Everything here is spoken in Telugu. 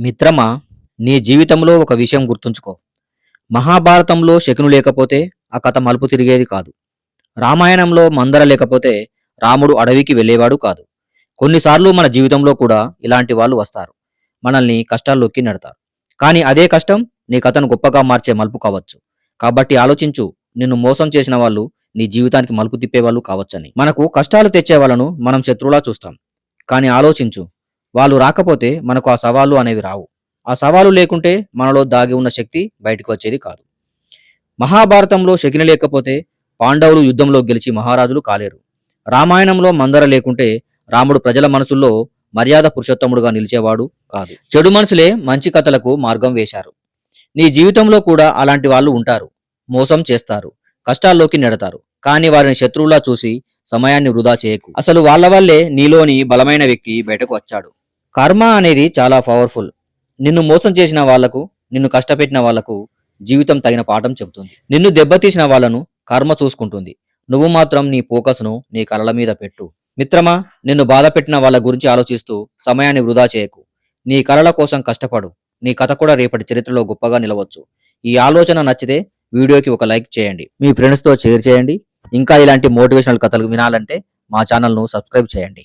మిత్రమా నీ జీవితంలో ఒక విషయం గుర్తుంచుకో. మహాభారతంలో శకును లేకపోతే ఆ కథ మలుపు తిరిగేది కాదు. రామాయణంలో మందర లేకపోతే రాముడు అడవికి వెళ్ళేవాడు కాదు. కొన్నిసార్లు మన జీవితంలో కూడా ఇలాంటి వాళ్ళు వస్తారు. మనల్ని కష్టాల్లోకి నెడతారు. కానీ అదే కష్టం నీ కథను గొప్పగా మార్చే మలుపు కావచ్చు. కాబట్టి ఆలోచించు నిన్ను మోసం చేసిన వాళ్ళు నీ జీవితానికి మలుపు తిప్పేవాళ్ళు కావచ్చని. మనకు కష్టాలు తెచ్చే వాళ్ళను మనం శత్రువులా చూస్తాం. కానీ ఆలోచించు వాళ్ళు రాకపోతే మనకు ఆ సవాళ్ళు అనేవి రావు. ఆ సవాలు లేకుంటే మనలో దాగి ఉన్న శక్తి బయటకు వచ్చేది కాదు. మహాభారతంలో శకిని లేకపోతే పాండవులు యుద్ధంలో గెలిచి మహారాజులు కాలేరు. రామాయణంలో మందర లేకుంటే రాముడు ప్రజల మనసుల్లో మర్యాద పురుషోత్తముడుగా నిలిచేవాడు కాదు. చెడు మనసులే మంచి కథలకు మార్గం వేశారు. నీ జీవితంలో కూడా అలాంటి వాళ్ళు ఉంటారు. మోసం చేస్తారు. కష్టాల్లోకి నెడతారు. కానీ వారిని శత్రువులా చూసి సమయాన్ని వృధా చేయకు. అసలు వాళ్ళ వల్లే నీలోని బలమైన వ్యక్తి బయటకు వచ్చాడు. కర్మ అనేది చాలా పవర్ఫుల్ నిన్ను మోసం చేసిన వాళ్ళకు నిన్ను కష్టపెట్టిన వాళ్ళకు జీవితం తగిన పాఠం చెబుతుంది. నిన్ను దెబ్బతీసిన వాళ్ళను కర్మ చూసుకుంటుంది. నువ్వు మాత్రం నీ ఫోకస్ను నీ కలల మీద పెట్టు. మిత్రమా నిన్ను బాధ పెట్టిన వాళ్ళ గురించి ఆలోచిస్తూ సమయాన్ని వృధా చేయకు. నీ కలల కోసం కష్టపడు. నీ కథ కూడా రేపటి చరిత్రలో గొప్పగా నిలవచ్చు. ఈ ఆలోచన నచ్చితే వీడియోకి ఒక లైక్ చేయండి. మీ ఫ్రెండ్స్తో షేర్ చేయండి. ఇంకా ఇలాంటి మోటివేషనల్ కథలు వినాలంటే మా ఛానల్ను సబ్స్క్రైబ్ చేయండి.